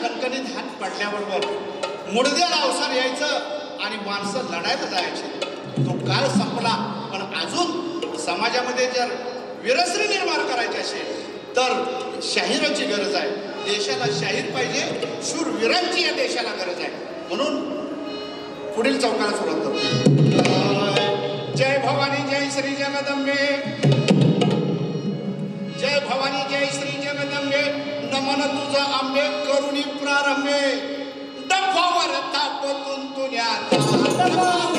खणखणीत हात पडल्याबरोबर मुडद्याला अवसर यायचं आणि माणसं लढायला जायची. तो काळ संपला पण अजून समाजामध्ये जर विरसरी निर्माण करायची असेल तर शाहिराची गरज आहे. देशाला शाहीर पाहिजे शूरवीरांची या देशाला गरज आहे. म्हणून पुढील चौकाला सुरुवात करतो जय भवानी जय श्री जगदंबे. जय भवानी जय श्री जगदंबे. नमन तुझा आंबे करुणी प्रारंभे. दफा वरता पोतून तुझ्या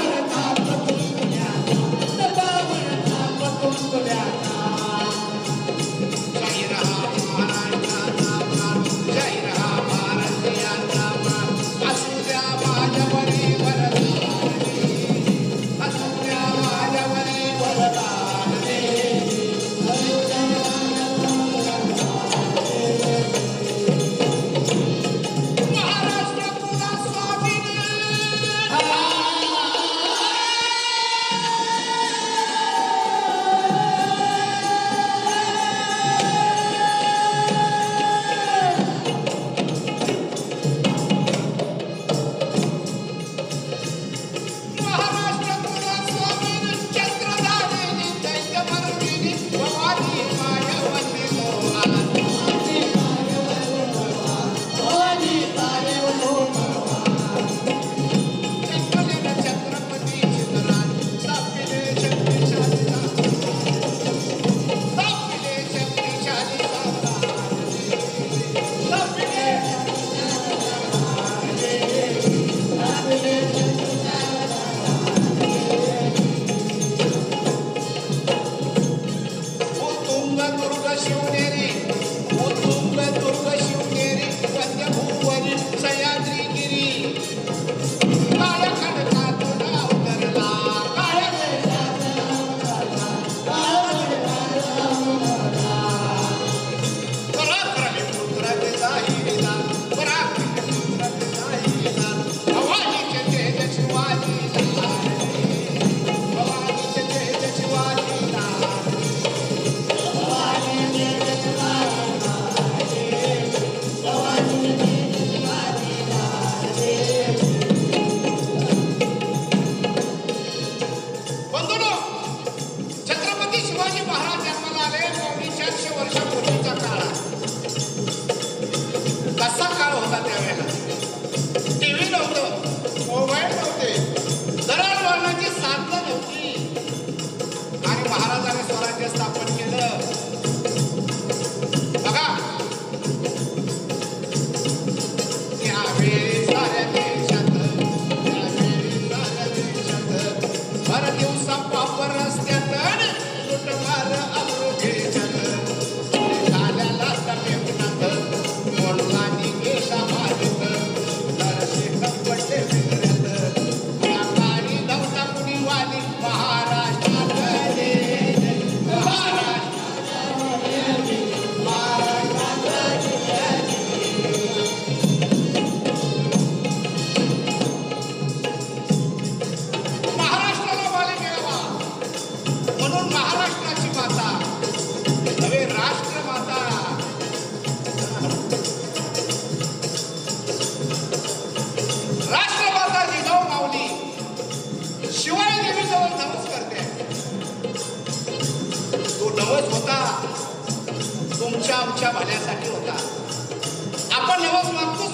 आज आम्ही स्वराज्य स्थापन केलं.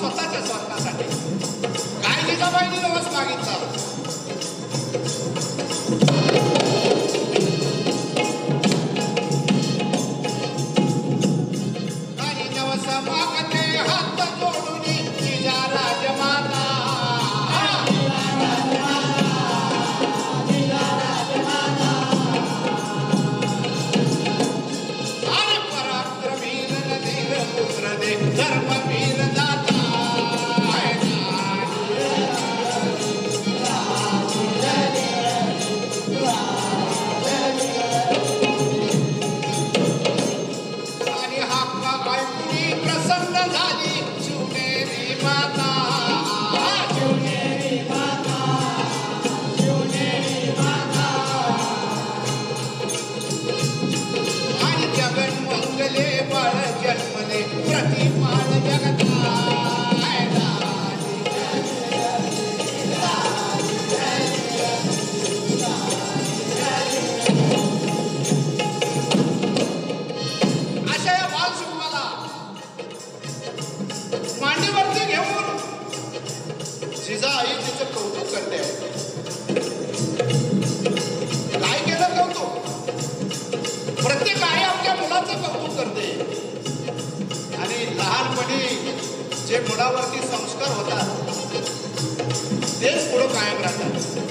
स्वतःच्या स्वार्थासाठी. काय जिजाबाईने नवस मागितलं. लहानपणी जे मुलावरती संस्कार होतात तेच पुढं कायम राहतात.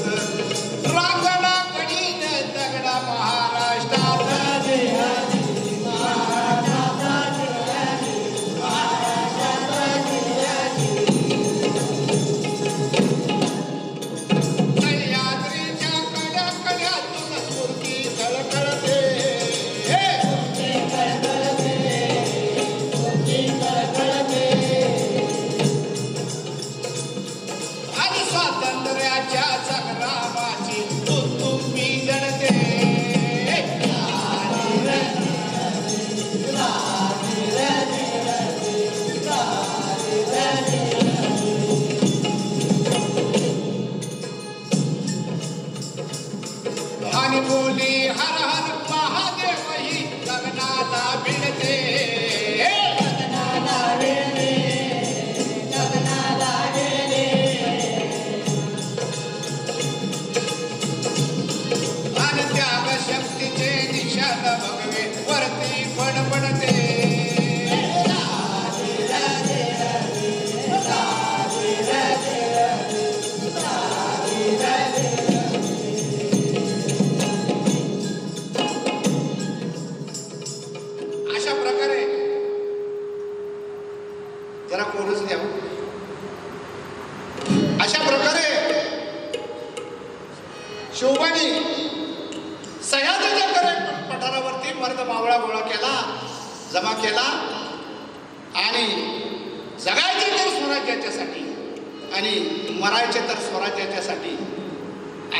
आणि मरायचे तर स्वराज्याच्यासाठी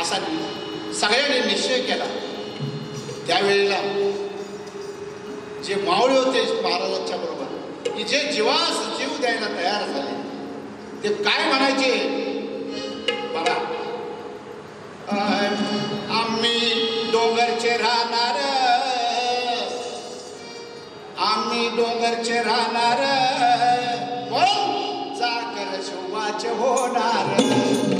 असा सगळ्यांनी निश्चय केला. त्यावेळेला जे मावळे होते महाराजांच्या बरोबर की जे जीवास जीव द्यायला तयार झाले ते काय म्हणायचे? बघा. आम्ही डोंगरचे राहणार. आम्ही डोंगरचे राहणार. Chuba watch Chuba Chuba Chuba Chuba Chuba